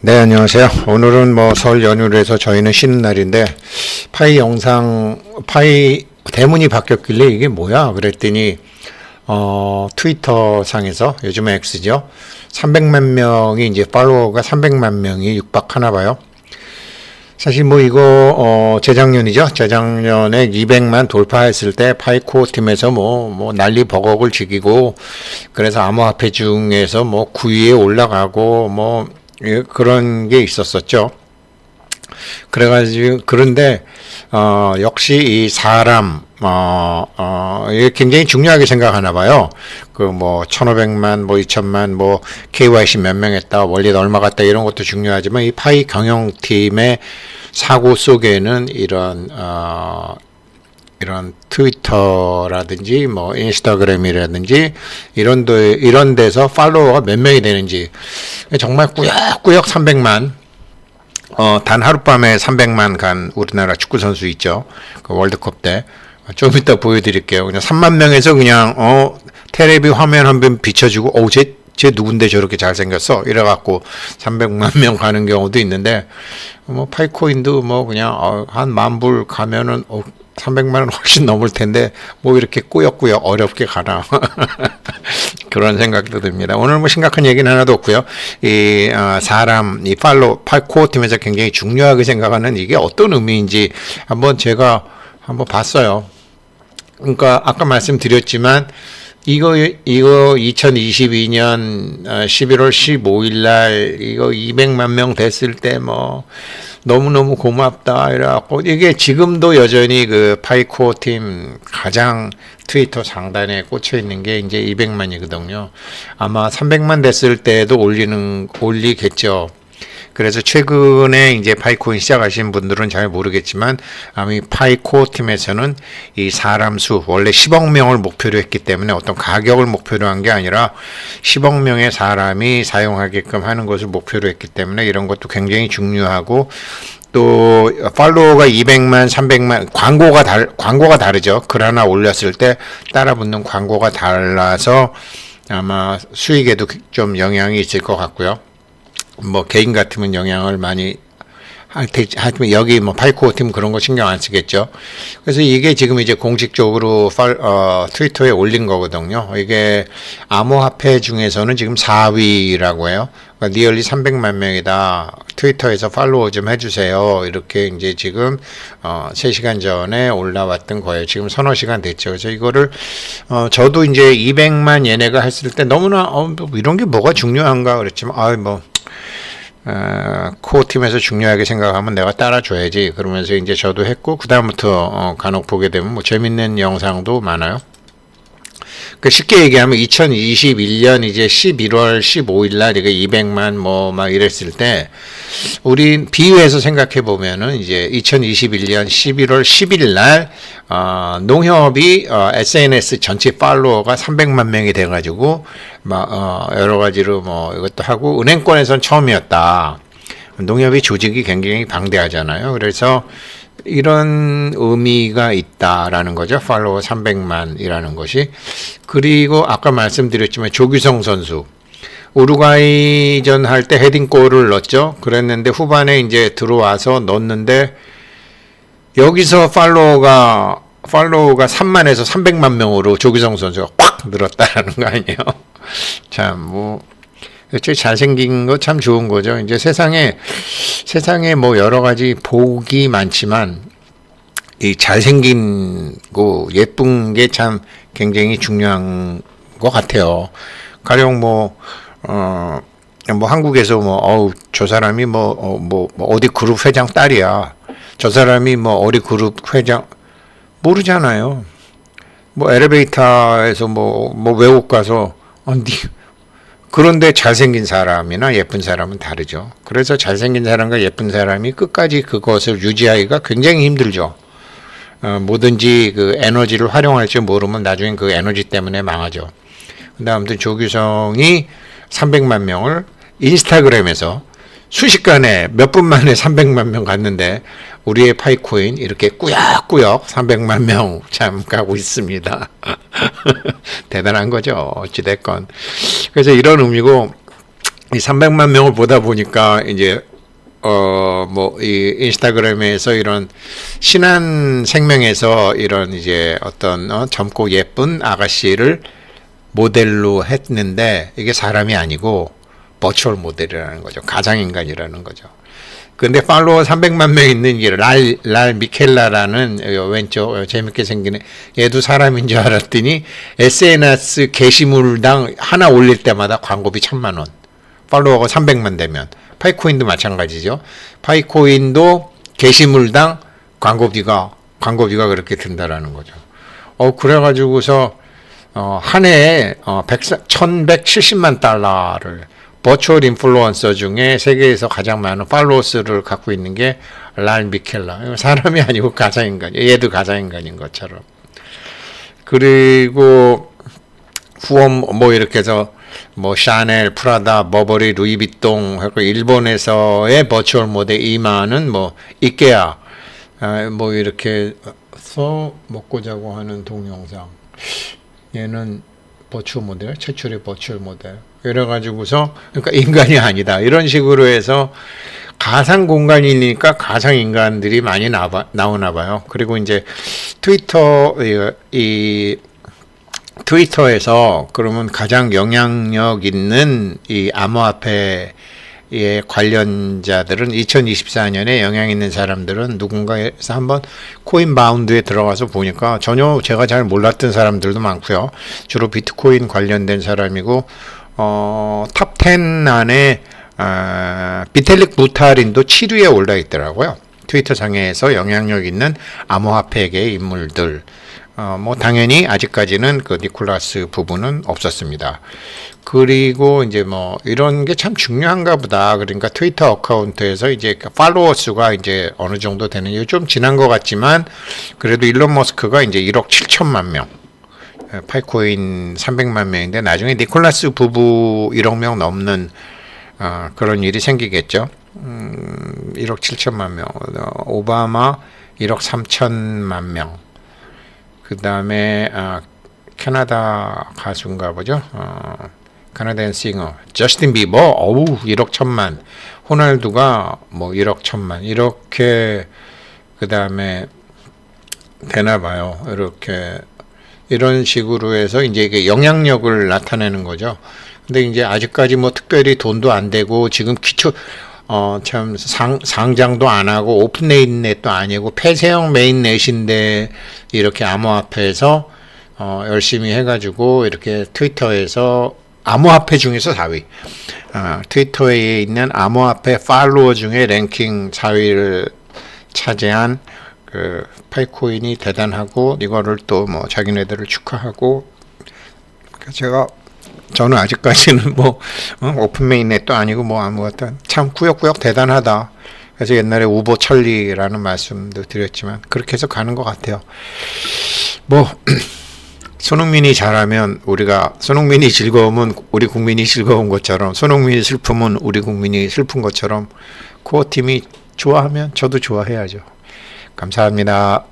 네, 안녕하세요. 오늘은 뭐 설 연휴를 해서 저희는 쉬는 날인데 파이 영상 파이 대문이 바뀌었길래 이게 뭐야? 그랬더니 어, 트위터 상에서 요즘에 X죠. 300만 명이 이제 팔로워가 300만 명이 육박하나 봐요. 사실 뭐 이거 어 재작년이죠. 재작년에 200만 돌파했을 때 파이코 팀에서 뭐뭐 난리 버거을 지기고 그래서 암호화폐 중에서 뭐 9위에 올라가고 뭐 예, 그런 게 있었었죠. 그래가지고 그런데 어 역시 이 사람 어, 어, 굉장히 중요하게 생각하나 봐요. 그 뭐, 1500만, 뭐, 2000만, 뭐, KYC 몇 명 했다, 원리 얼마 갔다, 이런 것도 중요하지만, 이 파이 경영팀의 사고 속에는 이런, 어, 이런 트위터라든지, 뭐, 인스타그램이라든지, 이런 데, 이런 데서 팔로워가 몇 명이 되는지, 정말 꾸역꾸역 300만, 어, 단 하룻밤에 300만 간 우리나라 축구 선수 있죠. 그 월드컵 때. 좀 이따 보여드릴게요. 그냥 3만 명에서 그냥, 어, 테레비 화면 한 번 비춰주고, 어, 쟤, 쟤 누군데 저렇게 잘생겼어? 이래갖고 300만 명 가는 경우도 있는데, 뭐, 파이코인도 뭐, 그냥, 어, 한 만 불 가면은, 어, 300만 원 훨씬 넘을 텐데, 뭐 이렇게 꾸역꾸역 어렵게 가나. 그런 생각도 듭니다. 오늘 뭐 심각한 얘기는 하나도 없고요. 이, 어, 사람, 이 팔로, 팔코 팀에서 굉장히 중요하게 생각하는 이게 어떤 의미인지 한번 제가 한번 봤어요. 그러니까 아까 말씀드렸지만 이거 이거 2022년 11월 15일 날 이거 200만 명 됐을 때 뭐 너무너무 고맙다 이래갖고 이게 지금도 여전히 그 파이코 팀 가장 트위터 상단에 꽂혀 있는 게 이제 200만이거든요. 아마 300만 됐을 때도 올리는 올리겠죠. 그래서 최근에 이제 파이코인 시작하신 분들은 잘 모르겠지만 이 파이코 팀에서는 이 사람 수 원래 10억 명을 목표로 했기 때문에 어떤 가격을 목표로 한 게 아니라 10억 명의 사람이 사용하게끔 하는 것을 목표로 했기 때문에 이런 것도 굉장히 중요하고 또 팔로워가 200만, 300만 광고가 달 광고가 다르죠. 글 하나 올렸을 때 따라 붙는 광고가 달라서 아마 수익에도 좀 영향이 있을 것 같고요. 뭐 개인 같으면 영향을 많이 하지만 여기 뭐 파이코 팀 그런 거 신경 안 쓰겠죠. 그래서 이게 지금 이제 공식적으로 팔, 어, 트위터에 올린 거거든요. 이게 암호화폐 중에서는 지금 4위라고 해요. 그러니까 니얼리 300만 명이다. 트위터에서 팔로우 좀 해주세요. 이렇게 이제 지금 어, 3시간 전에 올라왔던 거예요. 지금 서너 시간 됐죠. 그래서 이거를 어, 저도 이제 200만 얘네가 했을 때 너무나 어, 뭐 이런 게 뭐가 중요한가 그랬지만 아뭐 어, 코어 팀에서 중요하게 생각하면 내가 따라줘야지 그러면서 이제 저도 했고 그 다음부터 어, 간혹 보게 되면 뭐 재밌는 영상도 많아요. 그 쉽게 얘기하면 2021년 이제 11월 15일 날 이게 200만 뭐 막 이랬을 때 우리 비유해서 생각해 보면은 이제 2021년 11월 10일 날 어, 농협이 어, SNS 전체 팔로워가 300만 명이 돼 가지고 막 어, 여러 가지로 뭐 이것도 하고 은행권에선 처음이었다. 농협이 조직이 굉장히 방대하잖아요. 그래서 이런 의미가 있다라는 거죠. 팔로워 300만이라는 것이. 그리고 아까 말씀드렸지만 조규성 선수. 우루과이전 할 때 헤딩골을 넣었죠. 그랬는데 후반에 이제 들어와서 넣었는데 여기서 팔로워가 팔로워가 3만에서 300만 명으로 조규성 선수가 꽉 늘었다라는 거 아니에요. 참 뭐. 그렇죠. 잘생긴 거 참 좋은 거죠. 이제 세상에, 세상에 뭐 여러 가지 복이 많지만, 이 잘생긴 거, 예쁜 게 참 굉장히 중요한 것 같아요. 가령 뭐, 어, 뭐 한국에서 뭐, 어우, 저 사람이 뭐, 어, 뭐, 뭐 어디 그룹 회장 딸이야. 저 사람이 뭐 어디 그룹 회장, 모르잖아요. 뭐 엘리베이터에서 뭐, 뭐 외국 가서, 어, 니, 그런데 잘생긴 사람이나 예쁜 사람은 다르죠. 그래서 잘생긴 사람과 예쁜 사람이 끝까지 그것을 유지하기가 굉장히 힘들죠. 어, 뭐든지 그 에너지를 활용할 줄 모르면 나중에 그 에너지 때문에 망하죠. 근데 아무튼 조규성이 300만 명을 인스타그램에서 순식간에 몇 분 만에 300만 명 갔는데 우리의 파이코인 이렇게 꾸역꾸역 300만 명참 가고 있습니다. 대단한 거죠. 어찌됐건. 그래서 이런 의미고 이 300만 명을 보다 보니까 이제 어뭐이 인스타그램에서 이런 신한 생명에서 이런 이제 어떤 어, 젊고 예쁜 아가씨를 모델로 했는데 이게 사람이 아니고 버추얼 모델이라는 거죠. 가상 인간이라는 거죠. 근데 팔로워 300만 명 있는 이랄 랄 미켈라라는 요 왼쪽 요 재밌게 애, 얘도 사람인 줄 알았더니 SNS 게시물당 하나 올릴 때마다 광고비 천만 원. 팔로워가 300만 되면 파이코인도 마찬가지죠. 파이코인도 게시물당 광고비가 광고비가 그렇게 든다라는 거죠. 어 그래가지고서 어, 한 해에 어, 100, 1170만 달러를 버추얼 인플루언서 중에 세계에서 가장 많은 팔로워스를 갖고 있는 게 랄 미켈라. 사람이 아니고 가상인간이에요. 얘도 가상인간인 것처럼. 그리고 후원 뭐 이렇게 해서 뭐 샤넬, 프라다, 버버리, 루이비통 하고 일본에서의 버추얼 모델 이마는 뭐 이케아 아, 뭐 이렇게 서 먹고 자고 하는 동영상 얘는 버추얼 모델 최초의 버추얼 모델 이래 가지고서 그러니까 인간이 아니다 이런 식으로 해서 가상 공간이니까 가상 인간들이 많이 나와, 나오나 봐요. 그리고 이제 트위터 이, 이 트위터에서 그러면 가장 영향력 있는 이 암호화폐의 관련자들은 2024년에 영향 있는 사람들은 누군가에서 한번 코인 바운드에 들어가서 보니까 전혀 제가 잘 몰랐던 사람들도 많고요. 주로 비트코인 관련된 사람이고 어, 탑10 안에 아, 비텔릭 부타린도 7위에 올라 있더라고요. 트위터 상에서 영향력 있는 암호화폐계 인물들. 어, 뭐 당연히 아직까지는 그 니콜라스 부분은 없었습니다. 그리고 이제 뭐 이런 게 참 중요한가 보다. 그러니까 트위터 어카운트에서 이제 팔로워 수가 이제 어느 정도 되는 게좀 지난 것 같지만 그래도 일론 머스크가 이제 1억 7천만 명. 에, 파이코인 300만 명인데 나중에 니콜라스 부부 1억 명 넘는 어, 그런 일이 생기겠죠. 음, 1억 7천만 명, 어, 오바마 1억 3천만 명, 그 다음에 아, 캐나다 가수인가 보죠. 어, 캐나다인 싱어 저스틴 비버 어우 1억 천만, 호날두가 뭐 1억 천만 이렇게 그 다음에 되나 봐요. 이렇게 이런 식으로 해서 이제 이게 영향력을 나타내는 거죠. 근데 이제 아직까지 뭐 특별히 돈도 안 되고 지금 기초 어참 상장도 안 하고 오픈 메인넷도 아니고 폐쇄형 메인넷인데 이렇게 암호화폐에서 어 열심히 해가지고 이렇게 트위터에서 암호화폐 중에서 4위. 어, 트위터에 있는 암호화폐 팔로워 중에 랭킹 4위를 차지한 그 파이코인이 대단하고 이거를 또 뭐 자기네들을 축하하고 그러니까 제가 저는 아직까지는 뭐 어, 오픈 메인넷도 아니고 뭐 아무것도 참 꾸역꾸역 대단하다. 그래서 옛날에 우보 천리라는 말씀도 드렸지만 그렇게 해서 가는 것 같아요. 뭐 손흥민이 잘하면 우리가 손흥민이 즐거우면 우리 국민이 즐거운 것처럼 손흥민이 슬프면 우리 국민이 슬픈 것처럼 코어 팀이 좋아하면 저도 좋아해야죠. 감사합니다.